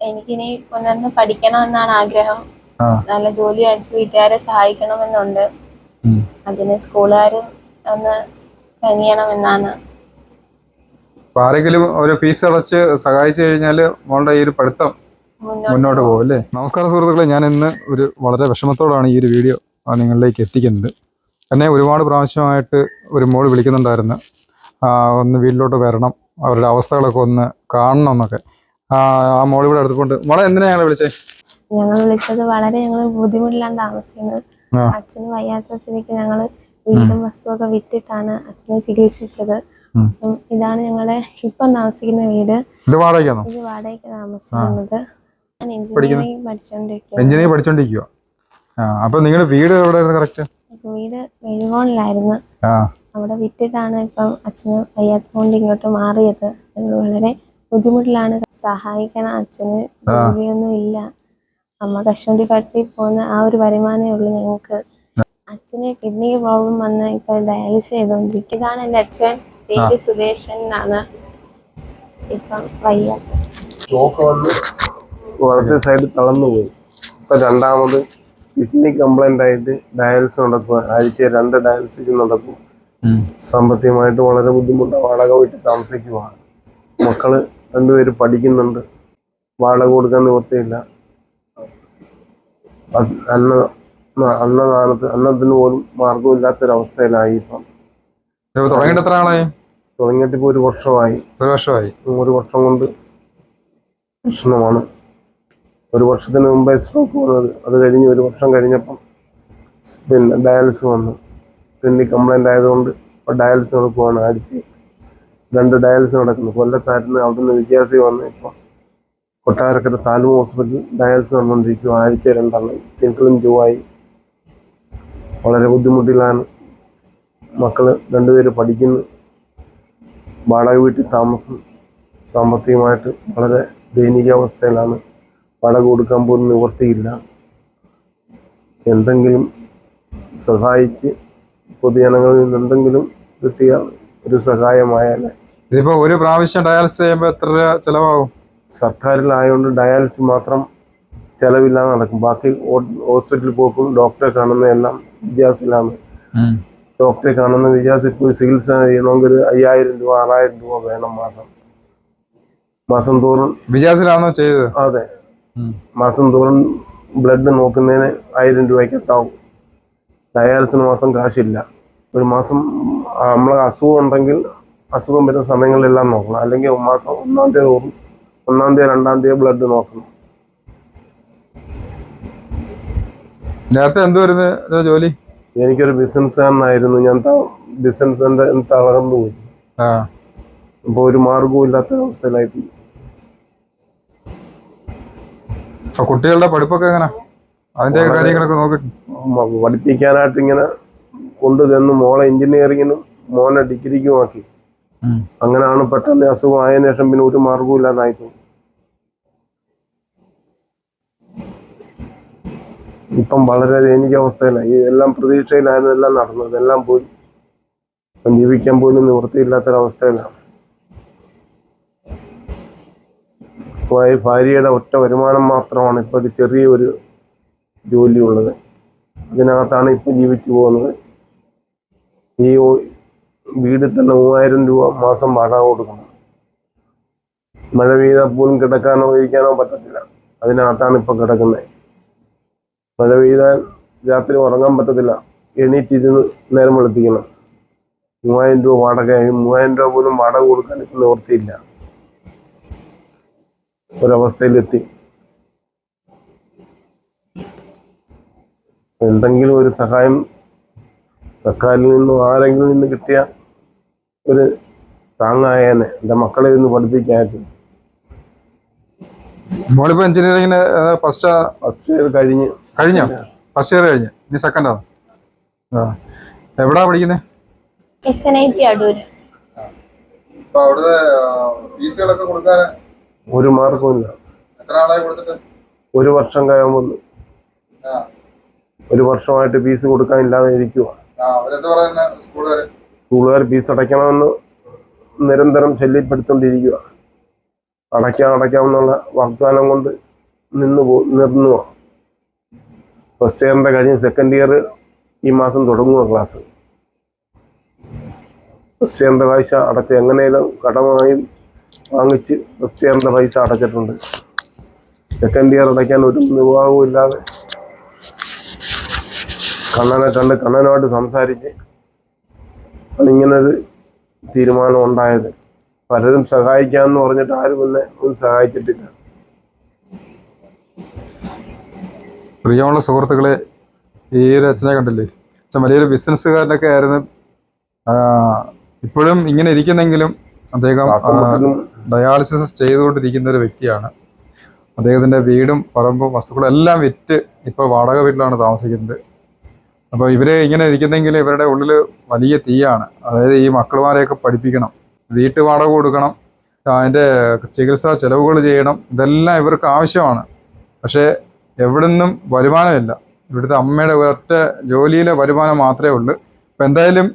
എനിക്കിനി ഒന്നൊന്ന് പഠിക്കണമെന്നാണ് ആഗ്രഹം. നല്ല ജോലി വാങ്ങിച്ച് വീട്ടുകാരെ സഹായിക്കണമെന്നുണ്ട്. അതിന് സ്കൂളുകാരും ഒന്ന് കനിയണമെന്നാണ്. ആരെങ്കിലും ഒരു ഫീസ് അടച്ച് സഹായിച്ചു കഴിഞ്ഞാൽ മോളുടെ ഈ ഒരു പഠിത്തം മുന്നോട്ട് പോകും അല്ലേ നമസ്കാരം സുഹൃത്തുക്കളെ ഞാൻ ഇന്ന് ഒരു വളരെ വിഷമത്തോടാണ് ഈ ഒരു വീഡിയോ നിങ്ങളിലേക്ക് എത്തിക്കുന്നത്. എന്നെ ഒരുപാട് പ്രാവശ്യമായിട്ട് ഒരു മോൾ വിളിക്കുന്നുണ്ടായിരുന്നു. ഒന്ന് വീട്ടിലോട്ട് വരണം അവരുടെ അവസ്ഥകളൊക്കെ ഒന്ന് കാണണം എന്നൊക്കെ. ആ ആ മോൾ ഇവിടെ അടുത്തുണ്ട് മോളെ എന്തിനാ ഞങ്ങളെ വിളിച്ചേ? ഞങ്ങൾ വിളിച്ചത് വളരെ ഞങ്ങൾ ബുദ്ധിമുട്ടിലാണ് താമസിക്കുന്നത്. അച്ഛന് വയ്യാത്ത സ്ഥിതിക്ക് ഞങ്ങൾ വീടും വസ്തുവൊക്കെ വിറ്റിട്ടാണ് അച്ഛനെ ചികിത്സിച്ചത്. ഇതാണ് ഞങ്ങളെ ഇപ്പം താമസിക്കുന്ന വീട്. ഇത് വാടകയ്ക്കാണോ? ഇത് വാടകയ്ക്ക് താമസിക്കുന്നത്. ഞാൻ എഞ്ചിനീയറിംഗ് പഠിച്ചോണ്ടിരിക്കുക അപ്പൊ നിങ്ങളുടെ വീട് എവിടെയായിരുന്നു കറക്റ്റ് വീട് മെഴുകോണിലായിരുന്നു. അവിടെ വിറ്റിട്ടാണ് ഇപ്പം അച്ഛന് വയ്യാത്തതുകൊണ്ട് ഇങ്ങോട്ട് മാറിയത്. ഞങ്ങൾ വളരെ ബുദ്ധിമുട്ടിലാണ്. സഹായിക്കണം അച്ഛന് ജോലിയൊന്നും ഇല്ല. അമ്മ കശുവണ്ടി പട്ടി പോകുന്ന ആ ഒരു വരുമാനമേ ഉള്ളൂ ഞങ്ങൾക്ക്. അച്ഛന് കിഡ്നി പ്രോബ്ലം വന്ന് ഇപ്പൊ ഡയാലിസിസ് ചെയ്തോണ്ടിരിക്കും ഇതാണ് എന്റെ അച്ഛൻ പേര് സുരേഷൻ എന്നാണ്. ഇപ്പം വയ്യ. വലത്തെ സൈഡ് തളർന്നു പോയി ഇപ്പൊ രണ്ടാമത് കിഡ്നി കംപ്ലൈന്റ് ആയിട്ട് ഡയാലിസിസ് നടക്കുക ആഴ്ച രണ്ട് ഡയാലിസിസ് നടക്കും. സാമ്പത്തികമായിട്ട് വളരെ ബുദ്ധിമുട്ടാണ് വാടക വീട്ടിൽ താമസിക്കുവാണ് മക്കൾ രണ്ടുപേര് പഠിക്കുന്നുണ്ട്. വാടക കൊടുക്കാൻ നിവൃത്തിയില്ല. അന്ന അന്നദാനത്ത് അന്നത്തിന് പോലും മാർഗമില്ലാത്തൊരവസ്ഥയിലായി ഇപ്പം. തുടങ്ങിയിട്ട് എത്ര ആളായി തുടങ്ങിയിട്ട് ഇപ്പോൾ ഒരു വർഷമായി. ഒരു വർഷമായി. ഒരു വർഷം കൊണ്ട് പ്രശ്നമാണ്. ഒരു വർഷത്തിന് മുമ്പേ സ്ട്രോക്ക് വന്നത്. അത് കഴിഞ്ഞ് ഒരു വർഷം കഴിഞ്ഞപ്പം പിന്നെ ഡയാലിസിസ് വന്നു. പിന്നെ കംപ്ലൈന്റ് ആയതുകൊണ്ട് ഇപ്പോൾ ഡയാലിസിസ് നടക്കുവാണ് ആഴ്ച രണ്ട് ഡയാലിസിസ് നടക്കുന്നു. കൊല്ലത്തായിരുന്നു അവിടുന്ന് വിദ്യാസി വന്ന് ഇപ്പോൾ കൊട്ടാരക്കര താലൂക്ക് ഹോസ്പിറ്റലിൽ ഡയാലിസിസ് നടന്നുകൊണ്ടിരിക്കും ആഴ്ച രണ്ടെണ്ണം തിങ്കളും ചൊവ്വായി വളരെ ബുദ്ധിമുട്ടിലാണ്. മക്കൾ രണ്ടുപേര് പഠിക്കുന്നു. വാടക വീട്ടിൽ താമസം സാമ്പത്തികമായിട്ട് വളരെ ദയനീയാവസ്ഥയിലാണ്. വാടക കൊടുക്കാൻ പോലും നിവർത്തിയില്ല. എന്തെങ്കിലും സഹായിച്ച് പൊതുജനങ്ങളിൽ നിന്ന് എന്തെങ്കിലും കിട്ടിയാൽ ഒരു സഹായമായാൽ ഇതിപ്പോ ഒരു പ്രാവശ്യം ഡയാലിസിസ് ചെയ്യുമ്പോ എത്ര രൂപ ചെലവാകും? സർക്കാരിലായതുകൊണ്ട് ഡയാലിസിസ് മാത്രം ചെലവില്ലാതെ നടക്കും. ബാക്കി ഹോസ്പിറ്റലിൽ പോക്കും ഡോക്ടറെ കാണുന്ന എല്ലാം വിദ്യാസിലാണ് ഡോക്ടറെ കാണുന്ന വിദ്യാസിൽ പോയി ചികിത്സ ചെയ്യണമെങ്കിൽ അയ്യായിരം രൂപ ആറായിരം രൂപ വേണം മാസം. മാസം തോറും. വിജയാസിലാണോ ചെയ്തത്? അതെ. മാസം തോറും ബ്ലഡ് നോക്കുന്നതിന് ആയിരം രൂപയ്ക്ക് ഉണ്ടാവും ഡയാലിസിന് മാത്രം കാശില്ല. ഒരു മാസം നമ്മൾ അസുഖം ഉണ്ടെങ്കിൽ അസുഖം വരുന്ന സമയങ്ങളിലെല്ലാം നോക്കണം. അല്ലെങ്കിൽ മാസം ഒന്നാം തീയതി തോറും ഒന്നാം തീയതി രണ്ടാം തീയതി ബ്ലഡ് നോക്കണം. നേരത്തെ എന്ത് വരുന്നത് ജോലി? എനിക്കൊരു ബിസിനസ്സുകാരനായിരുന്നു. ഞാൻ ബിസിനസ്സിന്റെ തളർന്നു പോയി. അപ്പോൾ ഒരു മാർഗവും ഇല്ലാത്ത അവസ്ഥയിലായി കുട്ടികളുടെ പഠിപ്പൊക്കെ എങ്ങനെ? അതിന്റെ കാര്യങ്ങളൊക്കെ നോക്കി. പഠിപ്പിക്കാനായിട്ട് ഇങ്ങനെ കൊണ്ടു തന്നു മോളെ എഞ്ചിനീയറിങ്ങിനും മോനെ ഡിഗ്രിക്കും ആക്കി. അങ്ങനെയാണ് പെട്ടെന്ന് ഈ അസുഖം ആയതിനു ശേഷം പിന്നെ ഒരു മാർഗവും ഇല്ലാതായിപ്പോയി ഇപ്പം വളരെ ദയനീയ അവസ്ഥയിലായി. ഇതെല്ലാം പ്രതീക്ഷയിലായിരുന്നു എല്ലാം നടന്നത്. എല്ലാം പോയി. ഇപ്പം ജീവിക്കാൻ പോലും നിവൃത്തിയില്ലാത്തൊരവസ്ഥയിലാണ്. ഭാര്യയുടെ ഒറ്റ വരുമാനം മാത്രമാണ് ഇപ്പോൾ ഒരു ചെറിയൊരു ജോലിയുള്ളത്. അതിനകത്താണ് ഇപ്പം ജീവിച്ചു പോകുന്നത്. ഈ വീടിൽ തന്നെ മൂവായിരം രൂപ മാസം വാടക കൊടുക്കണം. മഴ പെയ്താൽ പോലും കിടക്കാനോ ഇരിക്കാനോ പറ്റത്തില്ല. അതിനകത്താണ് ഇപ്പം കിടക്കുന്നത്. മഴ പെയ്താൽ രാത്രി ഉറങ്ങാൻ പറ്റത്തില്ല. എണീറ്റിരുന്ന് നേരം വെളുപ്പിക്കണം. മൂവായിരം രൂപ വാടകയായി. മൂവായിരം രൂപ പോലും വാടക കൊടുക്കാൻ ഇപ്പം നിവർത്തിയില്ല ഒരവസ്ഥയിലെത്തി. എന്തെങ്കിലും ഒരു സഹായം സർക്കാരിൽ നിന്നും ആരെങ്കിലും നിന്ന് കിട്ടിയ ഒരു താങ്ങായേനെ എന്റെ മക്കളെ ഒന്ന് പഠിപ്പിക്കാനായിട്ട്. മോളിപ്പോ എഞ്ചിനീയറിംഗിന് ഫസ്റ്റ് ഫസ്റ്റ് ഇയർ കഴിഞ്ഞ്. കഴിഞ്ഞോ? ഫസ്റ്റ് ഇയർ കഴിഞ്ഞ്. ഇനി സെക്കൻഡോ ആ. എവിടാ പഠിക്കുന്നത് S N I T Adoor. ഇപ്പൊ അവിടുത്തെ ഫീസുകളൊക്കെ കൊടുക്കാൻ ഒരു മാർക്കും ഇല്ല. എത്ര ആളായി കൊടുത്തിട്ട്? ഒരു വർഷം കഴിയുമ്പോൾ ഒരു വർഷമായിട്ട് ഫീസ് കൊടുക്കാൻ ഇല്ലാതെ സ്കൂളുകാര് സ്കൂളുകാർ ഫീസ് അടയ്ക്കണമെന്ന് നിരന്തരം ശല്യപ്പെടുത്തോണ്ടിരിക്കുക അടയ്ക്കാം അടയ്ക്കാം എന്നുള്ള വാഗ്ദാനം കൊണ്ട് നിന്ന് പോ നിന്നു ഫസ്റ്റ് ഇയറിന്റെ കഴിഞ്ഞ് സെക്കൻഡ് ഇയർ ഈ മാസം തുടങ്ങുക ക്ലാസ് ഫസ്റ്റ് ഇയറിന്റെ പൈസ അടച്ച് എങ്ങനെയും കടമായി വാങ്ങിച്ച് ഫസ്റ്റ് ഇയറിന്റെ പൈസ അടച്ചിട്ടുണ്ട്. സെക്കൻഡ് ഇയർ അടയ്ക്കാൻ ഒരു നിർവാഹവും ഇല്ലാതെ കണ്ണനെ കണ്ട് കണ്ണനുമായിട്ട് സംസാരിച്ച് ഇങ്ങനൊരു തീരുമാനം ഉണ്ടായത്. പലരും സഹായിക്കാമെന്ന് പറഞ്ഞിട്ട് ആരും എന്നെ ഒന്നും സഹായിച്ചിട്ടില്ല. പ്രിയമുള്ള സുഹൃത്തുക്കളെ ഈ ഒരു അച്ഛനെ കണ്ടില്ലേ? അച്ഛൻ വലിയൊരു ബിസിനസ്സുകാരനൊക്കെ ആയിരുന്നു. ഇപ്പോഴും ഇങ്ങനെ ഇരിക്കുന്നെങ്കിലും അദ്ദേഹം ഡയാലിസിസ് ചെയ്തുകൊണ്ടിരിക്കുന്ന ഒരു വ്യക്തിയാണ്. അദ്ദേഹത്തിന്റെ വീടും പറമ്പും വസ്തുക്കളും എല്ലാം വിറ്റ് ഇപ്പോൾ വാടക വീട്ടിലാണ് താമസിക്കുന്നത്. അപ്പോൾ ഇവരെ ഇങ്ങനെ ഇരിക്കുന്നെങ്കിൽ ഇവരുടെ ഉള്ളിൽ വലിയ തീയാണ്. അതായത് ഈ മക്കളുമാരെയൊക്കെ പഠിപ്പിക്കണം വീട്ടു വാടക കൊടുക്കണം അതിന്റെ ചികിത്സാ ചെലവുകൾ ചെയ്യണം. ഇതെല്ലാം ഇവർക്ക് ആവശ്യമാണ്. പക്ഷേ എവിടുന്നും വരുമാനമില്ല. ഇവിടുത്തെ അമ്മയുടെ ഒരൊറ്റ ജോലിയിലെ വരുമാനം മാത്രമേ ഉള്ളൂ. അപ്പം എന്തായാലും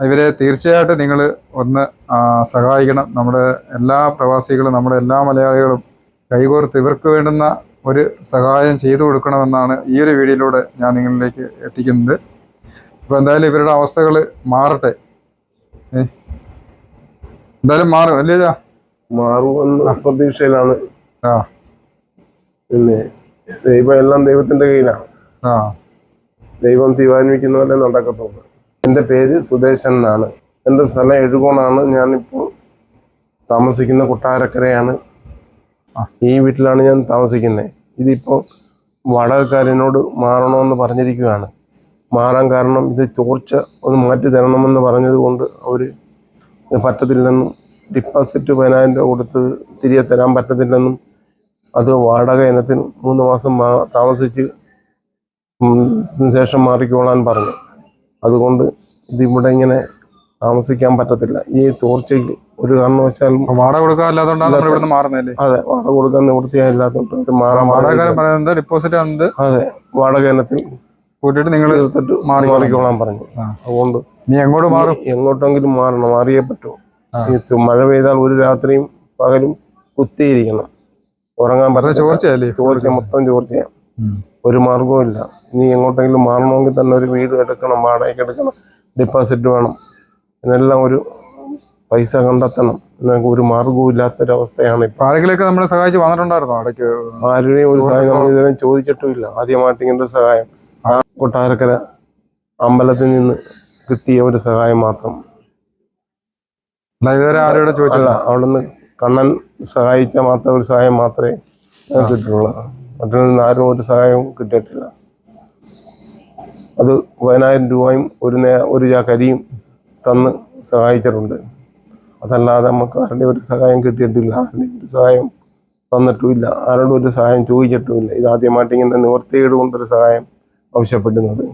ഇവരെ തീർച്ചയായിട്ടും നിങ്ങൾ ഒന്ന് സഹായിക്കണം. നമ്മുടെ എല്ലാ പ്രവാസികളും നമ്മുടെ എല്ലാ മലയാളികളും കൈകോർത്ത് ഇവർക്ക് വേണ്ടുന്ന ഒരു സഹായം ചെയ്തു കൊടുക്കണമെന്നാണ് ഈ ഒരു വീഡിയോയിലൂടെ ഞാൻ നിങ്ങളിലേക്ക് എത്തിക്കുന്നത്. അപ്പോൾ എന്തായാലും ഇവരുടെ അവസ്ഥകൾ മാറട്ടെ. എന്തായാലും മാറും അല്ലേ മാറും മാറുമെന്ന് പ്രതീക്ഷയിലാണ്. ആ. പിന്നെ ദൈവം എല്ലാം ദൈവത്തിന്റെ കയ്യിലാണ് ആ. ദൈവം തീരുമാനിക്കുന്ന പോലെ നടക്കത്തുള്ളൂ. എന്റെ പേര് സുദേശൻ എന്നാണ്. എന്റെ സ്ഥലം എഴുകോണാണ്. ഞാനിപ്പോൾ താമസിക്കുന്ന കൊട്ടാരക്കരയാണ്. ഈ വീട്ടിലാണ് ഞാൻ താമസിക്കുന്നത്. ഇതിപ്പോൾ വാടകക്കാരനോട് മാറണമെന്ന് പറഞ്ഞിരിക്കുകയാണ്. മാറാൻ കാരണം ഇത് ചോർച്ച ഒന്ന് മാറ്റി തരണമെന്ന് പറഞ്ഞതുകൊണ്ട് അവർ പറ്റത്തില്ലെന്നും ഡിപ്പോസിറ്റ് പതിനായിരം രൂപ കൊടുത്ത് തിരികെ തരാൻ പറ്റത്തില്ലെന്നും അത് വാടക ഇനത്തിന് മൂന്ന് മാസം താമസിച്ച് ശേഷം മാറിക്കോളാൻ പറഞ്ഞു. അതുകൊണ്ട് ഇതിവിടെ ഇങ്ങനെ താമസിക്കാൻ പറ്റത്തില്ല. ഈ ചോർച്ചയ്ക്ക് ഒരു കാരണം വെച്ചാൽ വാടക കൊടുക്കാല്ലാത്തോണ്ടാണ് ഇവിടുന്ന് മാറുന്നതല്ലേ? അതെ വാടക കൊടുക്കാൻ നിവൃത്തിയായില്ലാത്തോണ്ട് മാറാൻ ഡിപ്പോസിറ്റ് വന്നത് അതെ വാടക ഇനത്തിൽ കൂട്ടിയിട്ട് നിങ്ങൾ തീർത്തിട്ട് മാറിക്കോളാൻ പറഞ്ഞു. അതുകൊണ്ട് നീ എങ്ങോട്ട് മാറും? എങ്ങോട്ടെങ്കിലും മാറണം മാറിയേ പറ്റൂ. മഴ പെയ്താൽ ഒരു രാത്രിയും പകലും കുത്തിയിരിക്കണം. ഉറങ്ങാൻ പറ്റില്ല ചോർച്ചയല്ലേ? ചോർച്ച മൊത്തം ചോർച്ചയാണ്. ഒരു മാർഗവും ഇല്ല ഇനി എങ്ങോട്ടെങ്കിലും മാറണമെങ്കിൽ തന്നെ ഒരു വീട് എടുക്കണം വാടകയ്ക്ക് എടുക്കണം ഡിപ്പോസിറ്റ് വേണം. ഇതിനെല്ലാം ഒരു പൈസ കണ്ടെത്തണം. ഒരു മാർഗവും ഇല്ലാത്തൊരവസ്ഥയാണ് ഇപ്പം. നമ്മളെ സഹായിച്ച് വന്നിട്ടുണ്ടായിരുന്നോ ഇടയ്ക്ക്? ആരുടെയും ഒരു സഹായം നമ്മൾ ഇതുവരെ ചോദിച്ചിട്ടുമില്ല. ആദ്യമായിട്ട് ഇങ്ങനൊരു സഹായം. ആ കൊട്ടാരക്കര അമ്പലത്തിൽ നിന്ന് കിട്ടിയ ഒരു സഹായം മാത്രം. ഇതുവരെ ആരോടെ ചോദിച്ചത് അല്ല അവിടുന്ന് കണ്ണൻ സഹായിച്ച മാത്രം ഒരു സഹായം മാത്രമേ കിട്ടിയിട്ടുള്ളൂ. മറ്റൊന്നും ആരും ഒരു സഹായവും കിട്ടിയിട്ടില്ല. അത് പതിനായിരം രൂപയും ഒരു നേ ഒരു ചാക്കരിയും തന്ന് സഹായിച്ചിട്ടുണ്ട്. അതല്ലാതെ നമുക്ക് ആരുടെ ഒരു സഹായം കിട്ടിയിട്ടില്ല ആരുടെ ഒരു സഹായം തന്നിട്ടുമില്ല ആരോടും ഒരു സഹായം ചോദിച്ചിട്ടുമില്ല. ഇതാദ്യമായിട്ട് ഇങ്ങനെ നിവർത്തിയിടുകൊണ്ടൊരു സഹായം ആവശ്യപ്പെടുന്നത്.